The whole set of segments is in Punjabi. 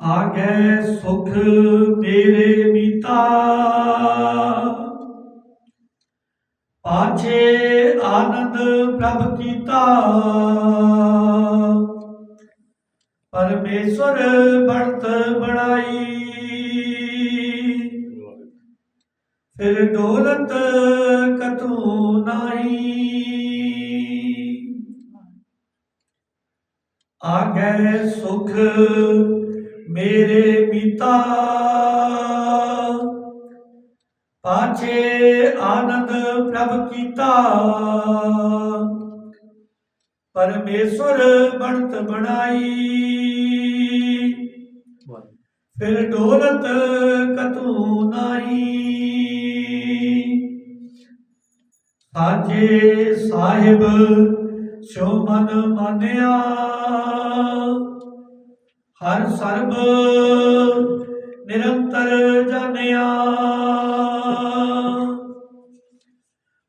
ਆਗੇ ਸੁਖ ਮੇਰੇ ਮੀਤਾ। ਪਾਛੇ ਆਨੰਦ ਪ੍ਰਭ ਕੀਤਾ। ਪਰਮੇਸ਼ਵਰ ਬਣਤ ਬਣਾਈ। ਫਿਰ ਡੋਲਤ ਕਤੂ ਨਾਹੀ। ਆਗੇ ਸੁਖ ਮੇਰੇ ਪਿਤਾ। ਪਾਛੇ ਆਨੰਦ ਪ੍ਰਭ ਕੀਤਾ। ਪਰਮੇਸ਼ਵਰ ਬਣਤ ਬਣਾਈ। ਫਿਰ ਡੋਲਤ ਕਤੂ ਨਾਹੀ। ਸਾਚੇ ਸਾਹਿਬ, ਸੋ ਮਨ ਮਾਨਿਆ। ਹਰ ਸਰਬ ਨਿਰੰਤਰ ਜਾਣਿਆ।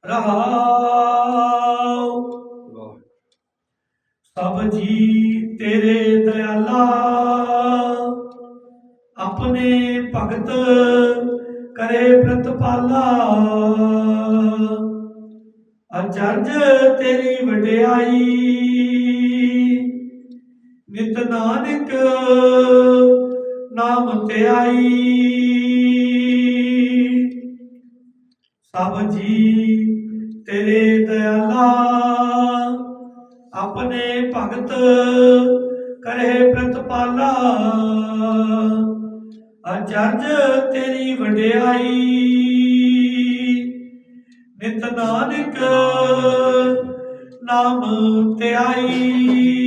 ਰਹਾਉ ਸਭ ਜੀ ਤੇਰੇ ਦਇਆਲਾ, ਆਪਣੇ ਭਗਤ ਕਰੇ ਪ੍ਰਤਪਾਲਾ। ਅਚਰਜ ਤੇਰੀ ਵਡਿਆਈ ਨਿਤ ਨਾਨਕ, ਨਾਮ ਧਿਆਈ ਸਭ ਜੀ ਤੇਰੇ ਦਇਆਲਾ, ਆਪਣੇ ਭਗਤ ਕਰੇ ਪ੍ਰਤਪਾਲਾ। ਅਚਰਜ ਤੇਰੀ ਵਡਿਆਈ। ਨਿਤ ਨਾਨਕ ਨਾਮ ਧਿਆਈ